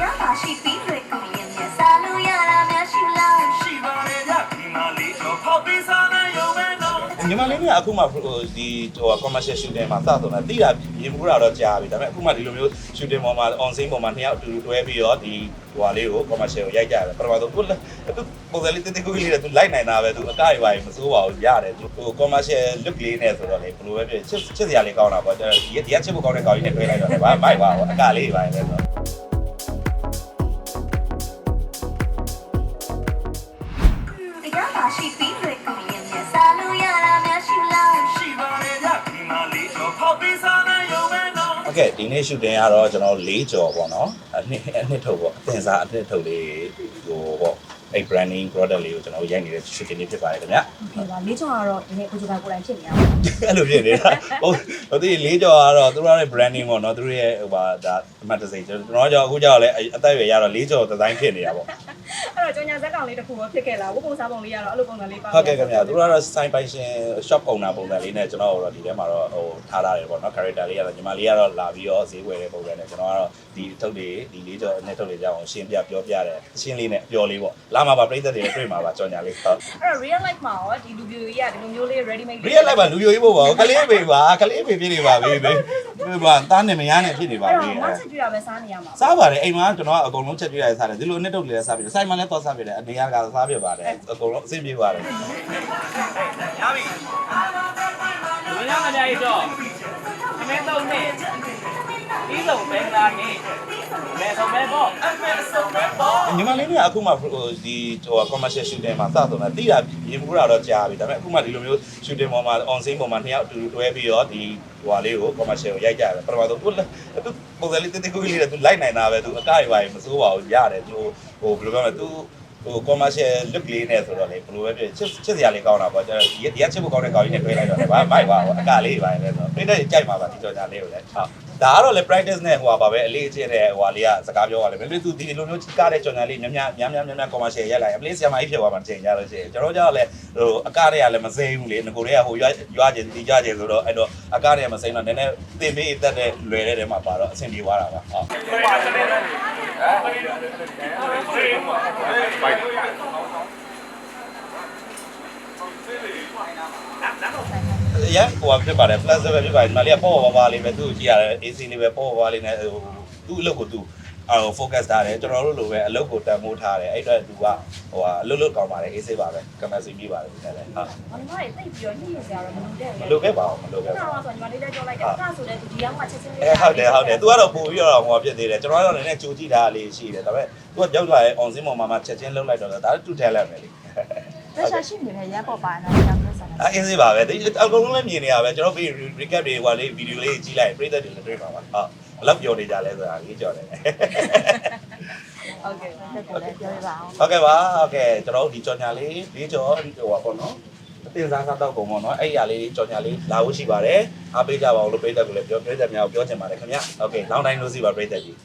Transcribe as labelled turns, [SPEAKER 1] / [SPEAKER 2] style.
[SPEAKER 1] တရားပါရှိပြီးတွေကိုရင်နဲ့စားလို့ရတာများရှိလား
[SPEAKER 2] ရှိပါတယ်ဗျဒီမှာလေးတော့ဖောက်ပေးစားနေရုံပဲနော်
[SPEAKER 3] ညီမလေးကအခုမှဟိုဒီဟို commercial shooting မှာစဆုံးတာတိတာပြင်မှုတာတော့ကြားပြီဒါပေမဲ့အခုမှဒီလိုမျိုး shooting ပေါ်မှာ on scene ပေါ်မှာနှစ်ယောက်အတူတူတွဲပြီးတော့ဒီဟိုဟာလေးကို commercial ကိုရိုက်ကြတယ်ပထမဆုံးသူသူပုံစံလေးတိတိကိုကြီးလေးသူလိုက်နိုင်တာပဲသူအကရပါမစိုးပါဘူးရတယ်သူဟို commercial look လေးနဲ့ဆိုတော့လေဘယ်လိုပဲဖြစ်ချစ်ချစ်စရာလေးကောင်းတာပေါ့ဒီဒီကချစ်ဖို့ကောင်းတဲ့ကောင်ကြီးနဲ့တွဲလိုက်တော့ဘာမိုက်ပါဘူးအကလေးပါပဲဆိုတော့
[SPEAKER 1] ရားပါရှိပြီးတွေကိုရင်နဲ့စားလို့ရတာများရှိလား
[SPEAKER 2] ရှိပါတယ်ဗျဒီမှာလေးတော့ဖောက်ပေးစားနေရုံပဲနော်
[SPEAKER 3] โอเคဒီနေ့ shooting ကတော့ကျွန်တော်၄ကြော်ပေါ့နော်အနှစ်အနှစ်ထုတ်ပေါ့အသင်စားအနှစ်ထုတ်လေးဟိုပေါ့အဲ့ branding product လေးကိုကျွန်တော်ရိုက်နေတဲ့ shooting လေးဖြစ်ပါတယ်ခင်ဗျ
[SPEAKER 4] ဒီမှာလေးချောင်းကတော့ဒီနေ့ကိုဂျူကကိုယ်တိုင်ဖြစ်နေရပါ
[SPEAKER 3] အဲ့လိုဖြစ်နေတာဟုတ်ဟိုဒီလေးကြော်ကတော့သူတို့ရဲ့ branding ပေါ့နော်သူတို့ရဲ့ဟိုပါဒါအမှတ်တစိကျွန်တော်ကြောအခုကြောက်လဲအသက်အရွယ်ရတော့လေးကြော်ဒီဇိုင်းဖြစ်နေတာပေါ့
[SPEAKER 4] အဲ့တော့ကြောင်ညာဇက်ကောင်လေးတစ်ခုပဲဖြစ်ခဲ့လားဝုတ်ပုံစားပုံလေးကတော့အဲ့လိုပုံစံလေးပါ
[SPEAKER 3] ဟုတ်ကဲ့ခင်ဗျာသူတို့ကတော့ sign by ရှင် shop owner ပုံစံလေးနဲ့ကျွန်တော်တို့ဒီထဲမှာတော့ဟိုထားထားတယ်ပေါ့နော် character လေးကတော့ညီမလေးကတော့လာပြီးတော့ဈေးဝယ်တဲ့ပုံစံနဲ့ကျွန်တော်ကတော့ဒီအထုပ်တွေဒီလေးကြော်နဲ့ထုတ်လေးကြအောင်ရှင်းပြပြောပြတယ်အရှင်းလေးနဲ့အပျော်လေးပေါ့လာမှာပါပြိသက်တွေတွေ့မှာပါကြော်ညာလေးဟုတ်
[SPEAKER 4] အဲ့တော့ real life မှာရောဒီလူပြိုကြီးကဒီလိုမျိုးလေး ready made
[SPEAKER 3] real life မှာလူယိုကြီးဖို့ပါဘူးကလေးပေပါကလေးပေဖြစ်နေပါပြီဘေး ဒီမှာတားနေမရနဲ့ဖြစ်နေပါ
[SPEAKER 4] အဲ့
[SPEAKER 3] ပြီ
[SPEAKER 4] တော့မဆက်ကြည့်တာပဲစားနေရမှာ
[SPEAKER 3] စားပါတယ်အိမ်မှာကျွန်တော်ကအကုန်လုံးချက်ပြရတယ်စားတယ်ဒီလိုနှစ်တုပ်လေးလည်းစားပြတယ်ဆိုင်မှာလည်းတော့စားပြတယ်အနေရကစားပြပါတယ်အကုန်လုံးအဆင်ပြေပါတယ်
[SPEAKER 2] ရပြီ
[SPEAKER 5] လူများမများရတော့အမဲသုံးနဲ့ ပြီးဆုံးပဲလာနေမဲဆုံးပဲပေါ့
[SPEAKER 2] အမေဆုံးပဲပေါ့
[SPEAKER 3] ညီမလေးကအခုမှဟိုဒီဟို commercial shooting မှာစဆုံးတာတိတာပြင်မှုတာတော့ကြားပြီဒါပေမဲ့အခုမှဒီလိုမျိုး shooting ပေါ်မှာ on scene ပေါ်မှာနှစ်ယောက်အတူတူတွဲပြီးတော့ဒီဟိုဟာလေးကို commercial ကိုရိုက်ကြတယ်ပထမဆုံးသူသူပုံစံလေးတိတိကိုကြီးလေးသူလိုက်နိုင်တာပဲသူအကရပါမစိုးပါဘူးရတယ်သူဟိုဘယ်လိုပြောမလဲသူဟို commercial look လေးနဲ့ဆိုတော့လေဘယ်လိုပဲဖြစ်ချစ်ချစ်စရာလေးကောင်းတာပေါ့ဒီဒီကချစ်ဖို့ကောင်းတဲ့ကောင်ကြီးနဲ့တွဲလိုက်တော့ဘာမိုက်ပါဘူးအကလေးပါပဲဆိုတော့ပြည့်တဲ့ကြိုက်မှာပါဒီကြော်ညာလေးကိုလည်းဟုတ် ဒါကတော့လေ practice နဲ့ဟိုပါပဲအလေးအကျင့်တဲ့ဟိုဟာလေးကစကားပြောရလိမ့်မယ်သူဒီလိုမျိုးကားတဲ့ကြော်ညာလေးများများများများများများ commercial ရက်လိုက်အပလေးဆီယမကြီးဖြစ်သွားမှချိန်ကြလို့ရှိရင်ကျွန်တော်ကြောက်လဲဟိုအကားတွေကလည်းမစိမ့်ဘူးလေငကိုတွေကဟိုရွာရွာကျင်တီးကြကျင်ဆိုတော့အဲ့တော့အကားတွေကမစိမ့်တော့နည်းနည်းတင်ပေးတက်တဲ့လွယ်တဲ့တဲမှာပါတော့အဆင်ပြေသွားတာပါဟုတ် ရန်ဟိုဖြစ်ပါတယ် plus ပဲဖြစ်ပါတယ်ဒီမှာလေးကပေါ့ပေါ့ပါပါလေးပဲသူ့ကိုကြည့်ရတယ် AC လေးပဲပေါ့ပေါ့ပါလေးနဲ့ဟိုသူ့အလုပ်ကိုသူအော် focus ထားတယ်ကျွန်တော်တို့လိုပဲအလုပ်ကိုတန်ဖိုးထားတယ်အဲ့အတွက်သူကဟိုဟာအလုပ်လုပ်ကောင်းပါတယ် AC ပါပဲ capacity ပြပါတယ်ဒီလည်းဟုတ်
[SPEAKER 4] ဘာလို့လဲတိတ်ပြီးတော့ညှိရစရာတော့မလိုတဲ့
[SPEAKER 3] မလုပ်ခဲ့ပါဘူးမလုပ်ခဲ့
[SPEAKER 4] အဲ့
[SPEAKER 3] ပါ
[SPEAKER 4] တော့ဆိုညီမလေးလည်းပြောလိုက်တယ်အဲ့ဆိုလည်းဒီရောက်မှချက်ချင်းလေး
[SPEAKER 3] အဲဟုတ်တယ်ဟုတ်တယ် तू ကတော့ပို့ပြီးတော့ဟိုဖြစ်သေးတယ်ကျွန်တော်ကတော့လည်းနည်းနည်းကြိုကြည့်တာလေးရှိတယ်ဒါပေမဲ့ तू ကကြောက်သွားရဲ့ on scene ပေါ်မှာမှချက်ချင်းလှုပ်လိုက်တော့ဒါတူတယ်လ က်မယ်လေ
[SPEAKER 6] လက်ရှာရှိနေတဲ့ရပေါ်ပါနော်ကြောင်မျိုးစား
[SPEAKER 3] အဲအင်းစေးပါပဲဒီအကုန်လုံးလည်းမြင်နေရပဲကျွန်တော်ပြီး recap တွေဟိုလေးဗီဒီယိုလေးကြည့်လိုက်ပြည့်တဲ့တွေလည်းတွေ့ပါပါဟုတ်ဘယ်လောက်ပြောနေကြလဲဆိုတာလေးကြော်တယ်
[SPEAKER 4] ဟုတ်ကဲ့
[SPEAKER 6] တက်တယ်လည်းပြောရပါအောင်
[SPEAKER 3] ဟုတ်ကဲ့ပါဟုတ်ကဲ့ကျွန်တော်တို့ဒီကြော်ညာလေးလေးကြော်ဟိုပါပေါ့နော်အတင်စားစားတော့ကုန်ပေါ့နော်အဲ့ရလေးကြော်ညာလေးလာဖို့ရှိပါတယ်အားပေးကြပါဦးလို့ပြည့်တဲ့ကိုလည်းပြောပြည့်တဲ့များကိုပြောချင်ပါတယ်ခင်ဗျဟုတ်ကဲ့လောင်းတိုင်းလို့စီပါပြည့်တဲ့ကြီး